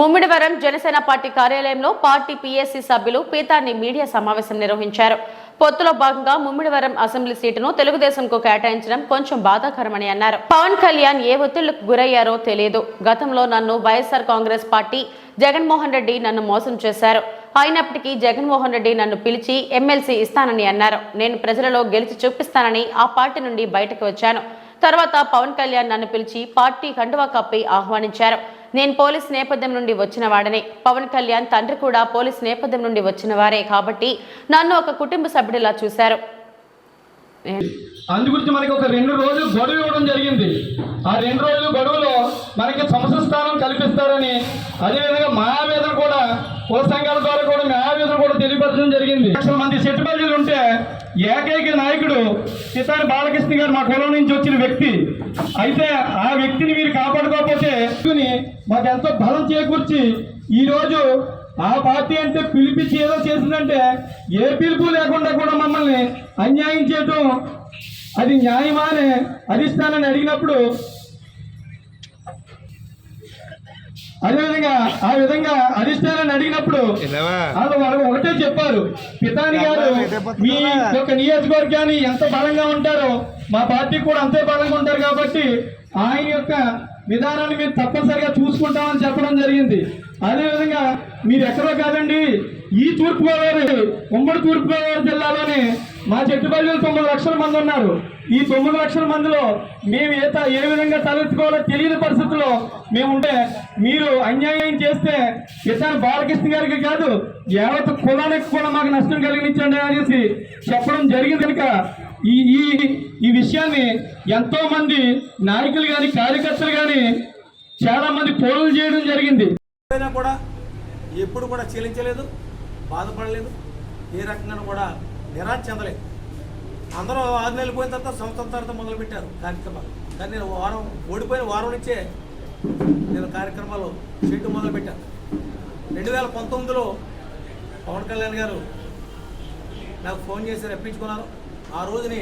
Mummidivaram Janasena party కార్యాలయంలో party PSC సభ్యులు పీతాన్ని మీడియా సమావేశం నిర్వహించారు. పొత్తులో భాగంగా ముమ్మిడివరం అసెంబ్లీ సీటును తెలుగుదేశంకు కేటాయించడం కొంచెం బాధాకరమని అన్నారు. పవన్ కళ్యాణ్ ఏ ఒత్తిళ్ళకు గురయ్యారో తెలియదు గతంలో నన్ను YSR Congress party Jaganmohan Reddy నన్ను మోసం చేశారు. అయినప్పటికీ జగన్మోహన్ రెడ్డి నన్ను పిలిచి ఎమ్మెల్సీ ఇస్తానని అన్నారు. నేను ప్రజలలో గెలిచి చూపిస్తానని ఆ పార్టీ నుండి బయటకు వచ్చాను. తర్వాత పవన్ కళ్యాణ్ నన్ను పిలిచి పార్టీ కండువా కప్పి ఆహ్వానించారు. నేను పోలీస్ నేపథ్యం నుండి వచ్చిన వాడనే. పవన్ కళ్యాణ్ తండ్రి కూడా పోలీస్ నేపథ్యం నుండి వచ్చిన వారే కాబట్టి నన్ను ఒక కుటుంబ సభ్యుడిలా చూశారు. అందు గురించి మనకి ఒక రెండు రోజులు గడువు ఇవ్వడం జరిగింది. ఆ రెండు రోజులు గడువులో మనకి సంస్థ స్థానం కల్పిస్తారని అదేవిధంగా మా కూడా కుల సంఘాల ద్వారా కూడా ఆవేదన కూడా తెలియపరచడం జరిగింది. లక్షల మంది సెట్టుబడులు ఉంటే ఏకైక నాయకుడు చిత్తాని బాలకృష్ణ గారు మా కులం నుంచి వచ్చిన వ్యక్తి. అయితే ఆ వ్యక్తిని మీరు కాపాడుకోకపోతే మాకు ఎంతో బలం చేకూర్చి ఈరోజు ఆ పార్టీ అంటే పిలిపించి ఏదో చేసిందంటే ఏ పిలుపు లేకుండా కూడా మమ్మల్ని అన్యాయం చేయటం అది న్యాయమా అని అధిష్టానాన్ని అడిగినప్పుడు అదేవిధంగా ఆ విధంగా అడిగినప్పుడు వాళ్ళు ఒకటే చెప్పారు. పితాని గారు మీ యొక్క నియోజకవర్గాన్ని ఎంత బలంగా ఉంటారో మా పార్టీ కూడా అంతే బలంగా ఉంటారు కాబట్టి ఆయన యొక్క విధానాన్ని మేము తప్పనిసరిగా చూసుకుంటామని చెప్పడం జరిగింది. అదేవిధంగా మీరు ఎక్కడో కాదండి ఈ తూర్పుగోదావరి ఉమ్మడి తూర్పుగోదావరి జిల్లాలోనే మా చెట్టుపల్లిలో తొమ్మిది లక్షల మంది ఉన్నారు. ఈ తొమ్మిది లక్షల మందిలో మేము ఏ ఏ విధంగా తలెత్తుకోవాలో తెలియని పరిస్థితుల్లో మేము ఉంటే మీరు అన్యాయం చేస్తే ఇతను బాలకృష్ణ గారికి కాదు యావత్ కులానికి కూడా మాకు నష్టం కలిగించండి అనేసి చెప్పడం జరిగింది కనుక ఈ ఈ ఈ విషయాన్ని ఎంతోమంది నాయకులు కానీ కార్యకర్తలు కానీ చాలా మంది పోలులు చేయడం జరిగింది. అయినా కూడా ఎప్పుడు కూడా చీలించలేదు బాధపడలేదు ఏ రకంగా కూడా నిరాశ చెందలేదు. అందరూ ఆరు నెలలు పోయిన తర్వాత సంవత్సరం తర్వాత మొదలుపెట్టారు కార్యక్రమాలు. కానీ నేను వారం ఓడిపోయిన వారం నుంచే నేను కార్యక్రమాలు చేయటం మొదలుపెట్టాను. రెండు వేల పంతొమ్మిదిలో పవన్ కళ్యాణ్ గారు నాకు ఫోన్ చేసి రప్పించుకున్నారు. ఆ రోజుని